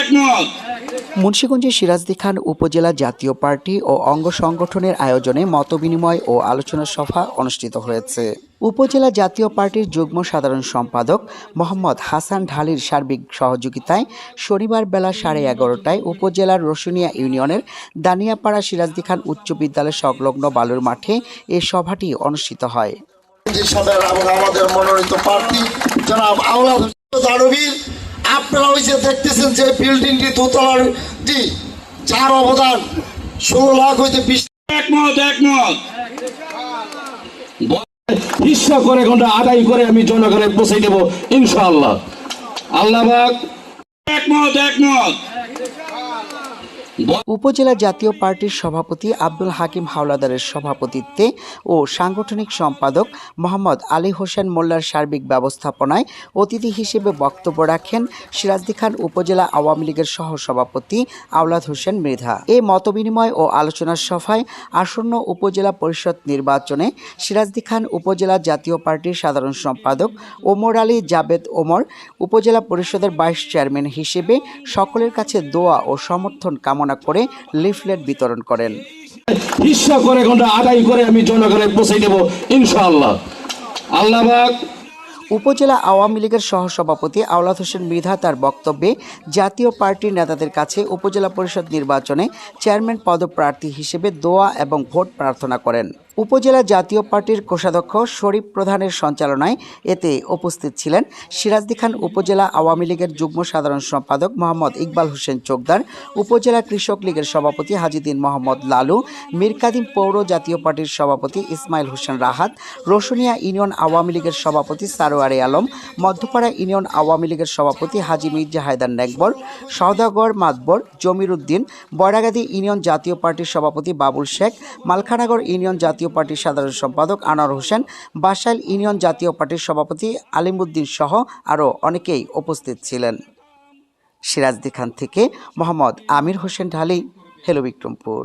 একমত। মুন্সিগঞ্জের সিরাজদি খান উপজেলা জাতীয় পার্টি ও অঙ্গ সংগঠনের আয়োজনে মতবিনিময় ও আলোচনা সভা অনুষ্ঠিত হয়েছে। উপজেলা জাতীয় পার্টির যুগ্ম সাধারণ সম্পাদক মোহাম্মদ হাসান ঢালির সার্বিক সহযোগিতায় শনিবার বেলা সাড়ে এগারোটায় উপজেলার রসুনিয়া ইউনিয়নের দানিয়াপাড়া সিরাজদি খান উচ্চ বিদ্যালয় সংলগ্ন বালুর মাঠে এ সভাটি অনুষ্ঠিত হয়। আমাদের মনোনীত প্রার্থী জনাব আওলাদ হোসেন দানবীর আপনারা ওই যে দেখতেছেন যে বিল্ডিংটি দোতলার জি যার অবদান ষোলো লাখ হইতে বিশ একমত একমত। ইচ্ছা করে ঘণ্টা আদায় করে আমি জনগণের পৌঁছে দেব, ইনশাআল্লাহ। আল্লাহ একমত একমত। উপজেলা জাতীয় পার্টির সভাপতি আব্দুল হাকিম হাওলাদারের সভাপতিত্বে ও সাংগঠনিক সম্পাদক মোহাম্মদ আলী হোসেন মোল্লার সার্বিক ব্যবস্থাপনায় অতিথি হিসেবে বক্তব্য রাখেন সিরাজদি খান উপজেলা আওয়ামী লীগের সহ সভাপতি আওলাদ হোসেন মৃধা। এই মতবিনিময় ও আলোচনা সভায় আসন্ন উপজেলা পরিষদ নির্বাচনে সিরাজদি খান উপজেলা জাতীয় পার্টির সাধারণ সম্পাদক ওমর আলী জাবেদ ওমর উপজেলা পরিষদের ভাইস চেয়ারম্যান হিসেবে সকলের কাছে দোয়া ও সমর্থন কামনা করে লিফলেট বিতরণ করেন। ইচ্ছা করে ঘণ্টা আদায় করে আমি জনগণের পৌঁছে দেব ইনশাআল্লাহ। আল্লাহ উপজেলা আওয়ামী লীগের সহসভাপতি আওলাদ হোসেন মৃধা তার বক্তব্যে জাতীয় পার্টির নেতাদের কাছে উপজেলা পরিষদ নির্বাচনে চেয়ারম্যান পদপ্রার্থী হিসেবে দোয়া এবং ভোট প্রার্থনা করেন। উপজেলা জাতীয় পার্টির কোষাধ্যক্ষ শরীফ প্রধানের সঞ্চালনায় এতে উপস্থিত ছিলেন সিরাজদি খান উপজেলা আওয়ামী লীগের যুগ্ম সাধারণ সম্পাদক মোহাম্মদ ইকবাল হোসেন চোকদার উপজেলা কৃষক লীগের সভাপতি হাজিদিন মোহাম্মদ লালু মীরকাদিম পৌর জাতীয় পার্টির সভাপতি ইসমাইল হোসেন রাহাত রসুনিয়া ইউনিয়ন আওয়ামী লীগের সভাপতি সারোয়ারে আলম, মধ্যপাড়া ইউনিয়ন আওয়ামী লীগের সভাপতি হাজি মির্জা হায়দার নেকবর, সওদাগর মাতবর জমির উদ্দিন বয়রাগাদি ইউনিয়ন জাতীয় পার্টির সভাপতি বাবুল শেখ মালখানাগর ইউনিয়ন জাতীয় পার্টির সাধারণ সম্পাদক আনোয়ার হোসেন, বাসাইল ইউনিয়ন জাতীয় পার্টির সভাপতি আলিমুদ্দিন সহ আরও অনেকেই উপস্থিত ছিলেন। সিরাজদি খান থেকে মোহাম্মদ আমির হোসেন ঢালি, হেলো বিক্রমপুর।